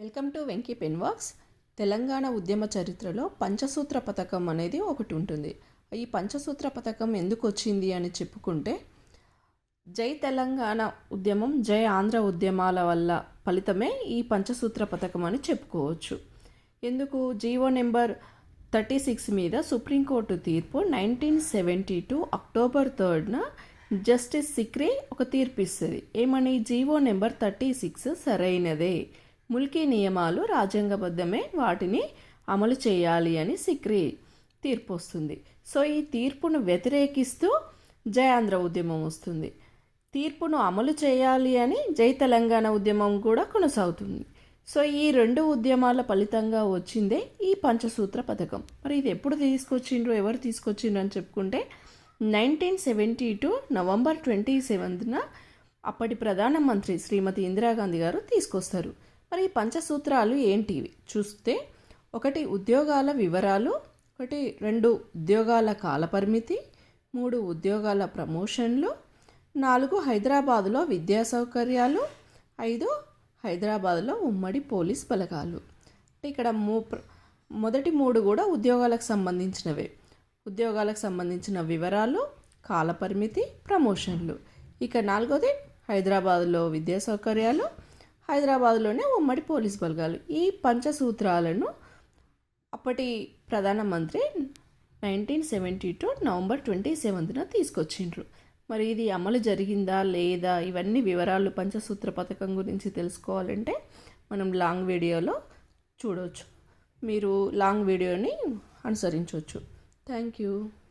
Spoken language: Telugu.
Welcome to Venky pen works. Telangana ఉద్యమ చరిత్రలో పంచసూత్ర పథకం అనేది ఒకటి ఉంటుంది. ఈ పంచసూత్ర పథకం ఎందుకు వచ్చింది అని చెప్పుకుంటే జై తెలంగాణ ఉద్యమం జై ఆంధ్ర ఉద్యమాల వల్ల ఫలితమే ఈ పంచసూత్ర పథకం అని చెప్పుకోవచ్చు. ఎందుకు? జీవో నెంబర్ థర్టీ సిక్స్ మీద సుప్రీంకోర్టు తీర్పు నైన్టీన్ సెవెంటీ టూ అక్టోబర్ థర్డ్న జస్టిస్ సిక్రీ ఒక తీర్పు ఇస్తుంది ఏమని? జీవో నెంబర్ థర్టీ సిక్స్ సరైనదే. ముల్కీ నియమాలు రాజ్యాంగబద్ధమే వాటిని అమలు చేయాలి అని సిక్రీ తీర్పు వస్తుంది. సో ఈ తీర్పును వ్యతిరేకిస్తూ జై ఆంధ్ర ఉద్యమం వస్తుంది. తీర్పును అమలు చేయాలి అని జై తెలంగాణ ఉద్యమం కూడా కొనసాగుతుంది. సో ఈ రెండు ఉద్యమాల ఫలితంగా వచ్చిందే ఈ పంచసూత్ర పథకం. మరి ఇది ఎప్పుడు తీసుకొచ్చిండ్రు ఎవరు తీసుకొచ్చిండ్రు అని చెప్పుకుంటే nineteen seventy two November twenty సెవెంత్న అప్పటి ప్రధానమంత్రి శ్రీమతి ఇందిరాగాంధీ గారు తీసుకొస్తారు. మరి ఈ పంచసూత్రాలు ఏంటివి? చూస్తే ఒకటి ఉద్యోగాల వివరాలు ఒకటి రెండు ఉద్యోగాల కాలపరిమితి మూడు ఉద్యోగాల ప్రమోషన్లు నాలుగు హైదరాబాదులో విద్యా సౌకర్యాలు ఐదు హైదరాబాద్లో ఉమ్మడి పోలీస్ బలగాలు. అంటే ఇక్కడ మూ మొదటి మూడు కూడా ఉద్యోగాలకు సంబంధించినవే. ఉద్యోగాలకు సంబంధించిన వివరాలు కాలపరిమితి ప్రమోషన్లు. ఇక నాలుగోది హైదరాబాద్లో విద్యా సౌకర్యాలు హైదరాబాద్లోనే ఉమ్మడి పోలీస్ బలగాలు. ఈ పంచసూత్రాలను అప్పటి ప్రధానమంత్రి nineteen seventy two November twenty సెవెంత్న తీసుకొచ్చిండ్రు. మరి ఇది అమలు జరిగిందా లేదా? ఇవన్నీ వివరాలు పంచసూత్ర పథకం గురించి తెలుసుకోవాలంటే మనం లాంగ్ వీడియోలో చూడవచ్చు మీరు లాంగ్ వీడియోని అనుసరించవచ్చు థ్యాంక్ యూ.